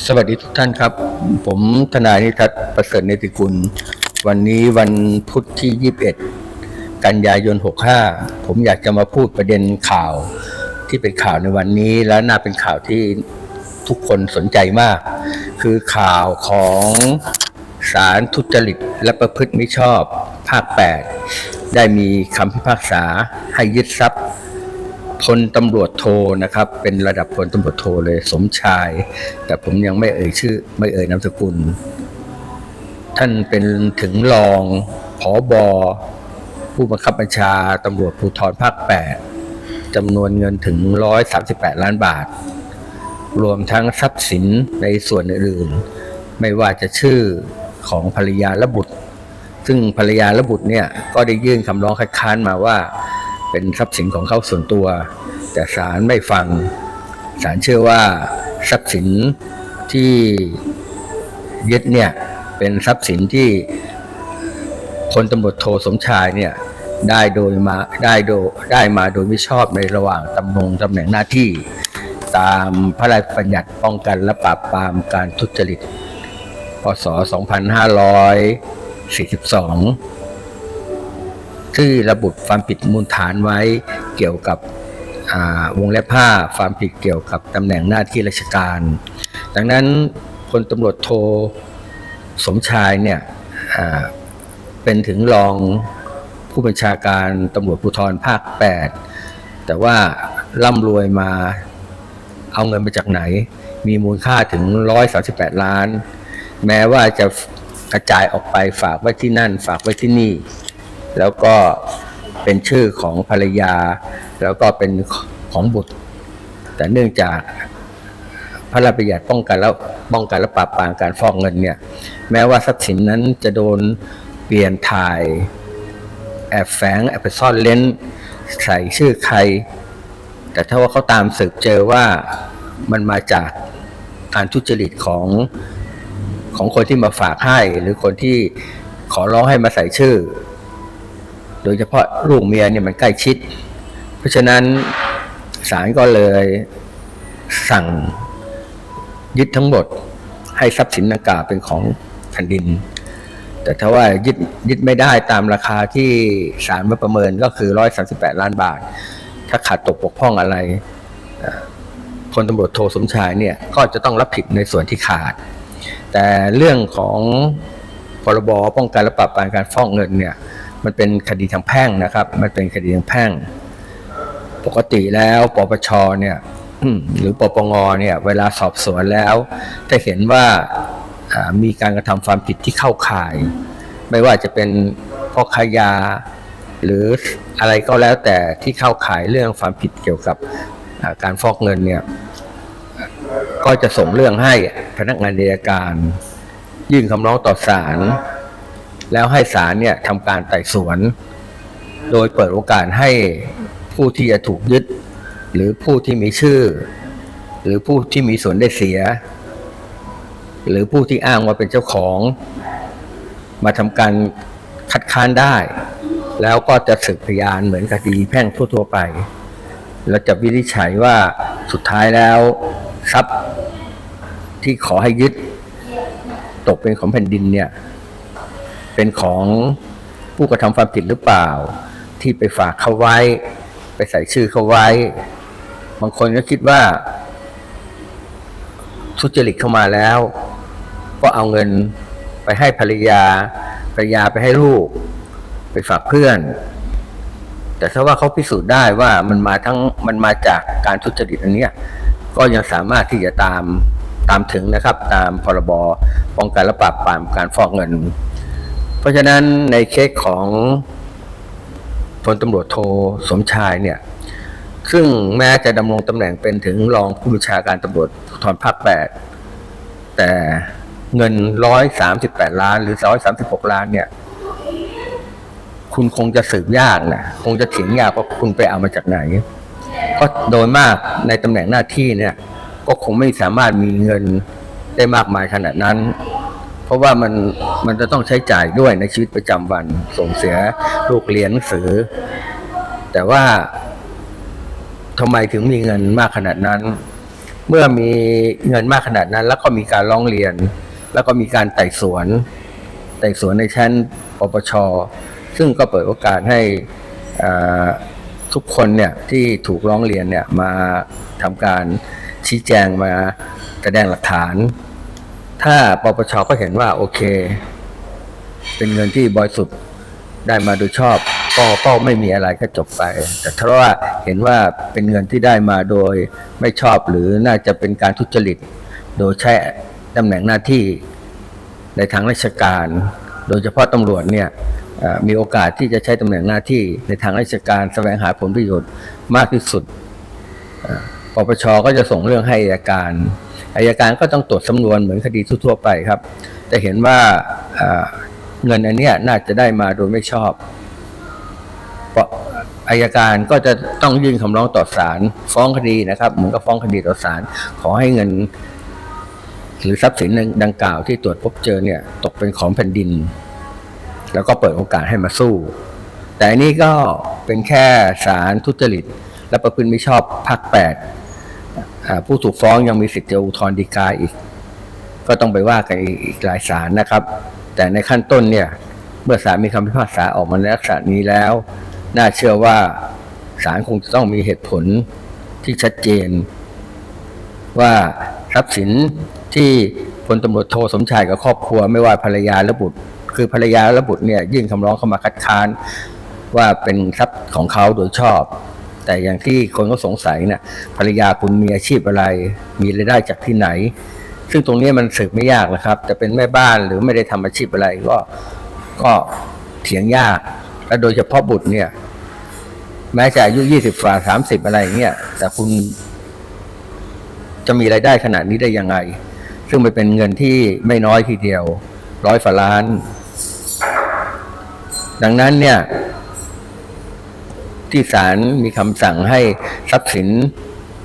สวัสดีทุกท่านครับ ผมทนายนิทัศน์ประเสริฐเนติกุล วันนี้วันพุธที่ 21 กันยายน 65 ผมอยากจะมาพูดประเด็นข่าวที่เป็นข่าวในวันนี้ และน่าเป็นข่าวที่ทุกคนสนใจมาก คือข่าวของศาลทุจริตและประพฤติมิชอบภาค 8 ได้มีคำพิพากษาให้ยึดทรัพย์ พลตำรวจโทนะครับ เป็นระดับพลตำรวจโทเลยสมชาย แต่ผมยังไม่เอ่ยชื่อ ไม่เอ่ยนามสกุล ท่านเป็นถึงรองผอบอผู้บังคับบัญชาตำรวจภูธรภาค 8จำนวนเงินถึง 138 ล้านบาท รวมทั้งทรัพย์สินในส่วนอื่นๆ ไม่ว่าจะชื่อของภรรยาและบุตร ซึ่งภรรยาและบุตรเนี่ยก็ได้ยื่นคำร้องคัดค้านมาว่า เป็นทรัพย์สินของเขาส่วนตัว แต่ศาลไม่ฟังศาลเชื่อว่าทรัพย์สินที่ยึดเนี่ยเป็นทรัพย์สินที่พลตำรวจโทสมชายเนี่ยได้โดยมาได้โดได้มาโดยไม่ชอบในระหว่างตำแหน่งตำแหน่งหน้าที่ ตามพระราชบัญญัติป้องกันและปราบปรามการทุจริต พศ 2542 ที่ระบุความผิดมูลฐานไว้เกี่ยวกับวงเล็บผ้าความผิดเกี่ยวกับตำแหน่งหน้าที่ราชการ ดังนั้นพลตำรวจโทสมชายเนี่ยเป็นถึงรองผู้บัญชาการตำรวจภูธรภาค 8 แต่ว่าร่ำรวยมาเอาเงินมาจากไหน มีมูลค่าถึง 138 ล้าน แม้ว่าจะกระจายออกไปฝากไว้ที่นั่น ฝากไว้ที่นี่ แล้วก็เป็นชื่อของภรรยา แล้วก็เป็นของบุตร แต่เนื่องจากพระราชบัญญัติป้องกันแล้วป้องกันและปราบปรามการฟอกเงินเนี่ย แม้ว่าทรัพย์สินนั้นจะโดนเปลี่ยนถ่ายแอบแฝงแอบไปซ่อนเล้นใส่ชื่อใคร แต่ถ้าว่าเขาตามสืบเจอว่ามันมาจากการทุจริตของของคนที่มาฝากให้ หรือคนที่ขอร้องให้มาใส่ชื่อ โดยเฉพาะลูกเมียเนี่ยมันใกล้ชิด เพราะฉะนั้นศาลก็เลยสั่งยึดทั้งหมดให้ทรัพย์สินดังกล่าวเป็นของแผ่นดิน แต่ถ้าว่ายึดยึดไม่ได้ตามราคาที่ศาลมาประเมินก็คือ 138 ล้านบาท ถ้าขาดตกบกพร่องอะไรเอ่อพลตำรวจโทสมชายเนี่ยก็จะต้องรับผิดในส่วนที่ขาด แต่เรื่องของพรบป้องกันและปราบปรามการฟอกเงินเนี่ย มันเป็นคดีทางแพ่งนะครับ มันเป็นคดีทางแพ่ง ปกติแล้วปปชเนี่ยหรือปปงเนี่ยเวลาสอบสวนแล้วถ้าเห็นว่ามีการกระทำความผิดที่เข้าข่าย ไม่ว่าจะเป็นพ่อค้ายา หรืออะไรก็แล้วแต่ที่เข้าข่ายเรื่องความผิดเกี่ยวกับการฟอกเงินเนี่ยก็จะส่งเรื่องให้พนักงานอัยการ ยื่นคำร้องต่อศาล แล้วให้ศาลเนี่ยทำการไต่สวน โดยเปิดโอกาสให้ผู้ที่จะถูกยึด หรือผู้ที่มีชื่อ หรือผู้ที่มีส่วนได้เสีย หรือผู้ที่อ้างว่าเป็นเจ้าของ มาทำการคัดค้านได้ แล้วก็จะสืบพยานเหมือนคดีแพ่งทั่ว ๆ ไปแล้วจะวินิจฉัยว่าสุดท้ายแล้วทรัพย์ที่ขอให้ยึด ตกเป็นของแผ่นดินเนี่ย เป็นของผู้กระทำความผิดหรือเปล่า ที่ไปฝากเขาไว้ ไปใส่ชื่อเขาไว้ บางคนก็คิดว่าทุจริตเข้ามาแล้ว ก็เอาเงินไปให้ภรรยา ภรรยาไปให้ลูก ไปฝากเพื่อน แต่ถ้าว่าเขาพิสูจน์ได้ว่ามันมาทั้งมันมาจากการทุจริตอันเนี้ยก็ยังสามารถที่จะตามตามถึงนะครับ ตามพรบป้องกันและปราบปรามการฟอกเงิน เพราะฉะนั้นในเคสของพลตำรวจโทสมชายเนี่ย ซึ่งแม้จะดำรงตำแหน่งเป็นถึงรองผู้บัญชาการตำรวจภูธรภาคแปดแต่เงินร้อยสามสิบแปดล้าน หรือร้อยสามสิบหกล้านเนี่ย คุณคงจะสืบยากนะคงจะเถียงยากว่าคุณไปเอามาจากไหนก็โดยมากในตำแหน่งหน้าที่เนี่ย ก็คงไม่สามารถมีเงินได้มากมายขนาดนั้น ราะว่ามันมันจะต้องใช้จ่ายด้วยในชีวิตประจำวัน ส่งเสียลูกเรียนหนังสือ แต่ว่าทำไมถึงมีเงินมากขนาดนั้น เมื่อมีเงินมากขนาดนั้น แล้วก็มีการร้องเรียน แล้วก็มีการไต่สวน ไต่สวนในชั้นปปช ซึ่งก็เปิดโอกาสให้ทุกคนเนี่ยที่ถูกร้องเรียนเนี่ยมาทำการชี้แจงมาแสดงหลักฐาน ถ้าปปชก็เห็นว่าโอเค เป็นเงินที่บริสุทธิ์ได้มาโดยชอบ ก็ก็ไม่มีอะไรก็จบไป แต่ถ้าว่าเห็นว่าเป็นเงินที่ได้มาโดยไม่ชอบหรือน่าจะเป็นการทุจริต โดยใช้ตำแหน่งหน้าที่ในทางราชการ โดยเฉพาะตำรวจเนี่ยมีโอกาสที่จะใช้ตำแหน่งหน้าที่ในทางราชการแสวงหาผลประโยชน์มากที่สุดปปชก็จะส่งเรื่องให้อัยการ อายการก็ต้องตรวจสำนวนเหมือนคดีทั่วไปครับ แต่เห็นว่าเงินอันนี้น่าจะได้มาโดยไม่ชอบเพราะอายการก็จะต้องยื่นคำร้องต่อศาลฟ้องคดีนะครับเหมือนกับฟ้องคดีต่อศาลขอให้เงิน หรือทรัพย์สินดังกล่าวที่ตรวจพบเจอเนี่ย ตกเป็นของแผ่นดิน แล้วก็เปิดโอกาสให้มาสู้ แต่อันนี้ก็เป็นแค่สารทุจริต และประพฤติมิชอบภาคแปด ผู้ถูกฟ้องยังมีสิทธิ์จะอุทธรณ์ฎีกาอีก ก็ต้องไปว่ากันอีกหลายศาลนะครับ แต่ในขั้นต้นเนี่ย เมื่อศาลมีคำพิพากษาออกมาในลักษณะนี้แล้ว น่าเชื่อว่าศาลคงจะต้องมีเหตุผลที่ชัดเจน ว่าทรัพย์สินที่พลตำรวจโทสมชายกับครอบครัว ไม่ว่าภรรยาและบุตร คือภรรยาและบุตรเนี่ยยื่นคำร้องเข้ามาคัดค้านว่าเป็นทรัพย์ของเขาโดยชอบ แต่อย่างที่คนก็สงสัยเนี่ยภรรยาคุณมีอาชีพอะไร มีรายได้จากที่ไหน ซึ่งตรงนี้มันสืบไม่ยากนะครับ แต่เป็นแม่บ้านหรือไม่ได้ทำอาชีพอะไรก็ก็เถียงยาก และโดยเฉพาะบุตรเนี่ย แม้จะอายุยี่สิบกว่าสามสิบอะไรเงี้ยแต่คุณ จะมีรายได้ขนาดนี้ได้ยังไง ซึ่งมันเป็นเงินที่ไม่น้อยทีเดียว ร้อยฝ่าล้าน ดังนั้นเนี่ย ที่ศาลมีคำสั่งให้ทรัพย์สิน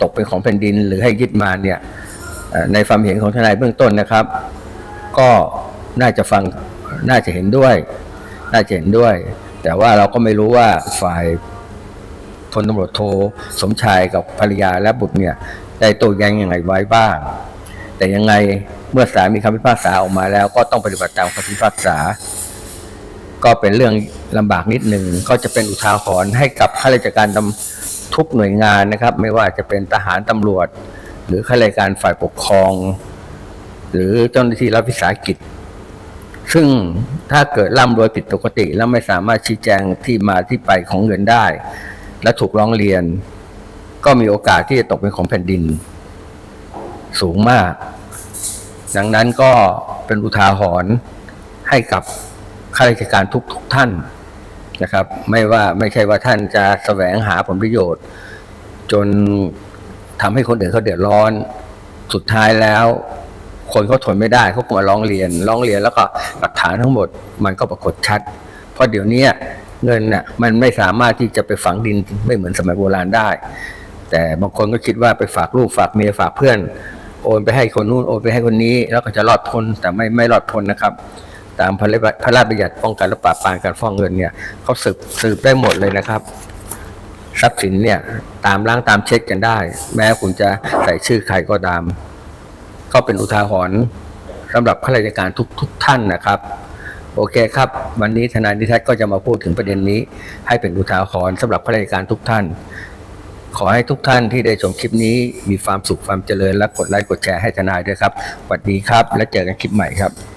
ตกเป็นของแผ่นดิน หรือให้ยึดมาเนี่ยในความเห็นของทนายเบื้องต้นนะครับ ก็น่าจะฟังน่าจะเห็นด้วย น่าจะเห็นด้วย แต่ว่าเราก็ไม่รู้ว่าฝ่ายพลตำรวจโทสมชายกับภรรยาและบุตรเนี่ยได้โต้แย้งยังไงไว้บ้าง แต่ยังไงเมื่อศาลมีคำพิพากษาออกมาแล้วก็ต้องปฏิบัติตามคำพิพากษา ก็เป็นเรื่องลำบากนิดหนึ่งก็จะเป็นอุทาหรณ์ให้กับข้าราชการทุกหน่วยงานนะครับ ไม่ว่าจะเป็นทหารตำรวจ หรือข้าราชการฝ่ายปกครอง หรือเจ้าหน้าที่รัฐวิสาหกิจ ซึ่งถ้าเกิดร่ำรวยผิดปกติ แล้วไม่สามารถชี้แจงที่มาที่ไปของเงินได้ และถูกร้องเรียน ก็มีโอกาสที่จะตกเป็นของแผ่นดิน สูงมาก ดังนั้นก็เป็นอุทาหรณ์ให้กับ ข้าราชการทุกทุกท่านนะครับ ไม่ว่าไม่ใช่ว่าท่านจะแสวงหาผลประโยชน์ จนทำให้คนอื่นเขาเดือดร้อน สุดท้ายแล้ว คนเขาทนไม่ได้เขาก็มาร้องเรียน ร้องเรียนแล้วก็หลักฐานทั้งหมดมันก็ปรากฏชัด เพราะเดี๋ยวนี้เงินน่ะมันไม่สามารถที่จะไปฝังดินไม่เหมือนสมัยโบราณได้ แต่บางคนก็คิดว่าไปฝากลูกฝากเมียฝากเพื่อน โอนไปให้คนนู้นโอนไปให้คนนี้ แล้วก็จะรอดพ้นแต่ไม่ไม่รอดพ้นนะครับ ตามพระราชพระราชบัญญัติป้องกันและปราบปรามการฟอกเงินเนี่ยเขาสืบสืบได้หมดเลยนะครับ ทรัพย์สินเนี่ยตามล้างตามเช็คกันได้ แม้คุณจะใส่ชื่อใครก็ตาม ก็เป็นอุทาหรณ์สำหรับข้าราชการทุกทุกท่านนะครับโอเคครับ วันนี้ทนายนิทัศน์ก็จะมาพูดถึงประเด็นนี้ ให้เป็นอุทาหรณ์สำหรับข้าราชการทุกท่าน ขอให้ทุกท่านที่ได้ชมคลิปนี้มีความสุขความเจริญและกดไลค์กดแชร์ให้ทนายด้วยครับสวัสดีครับ และเจอกันคลิปใหม่ครับ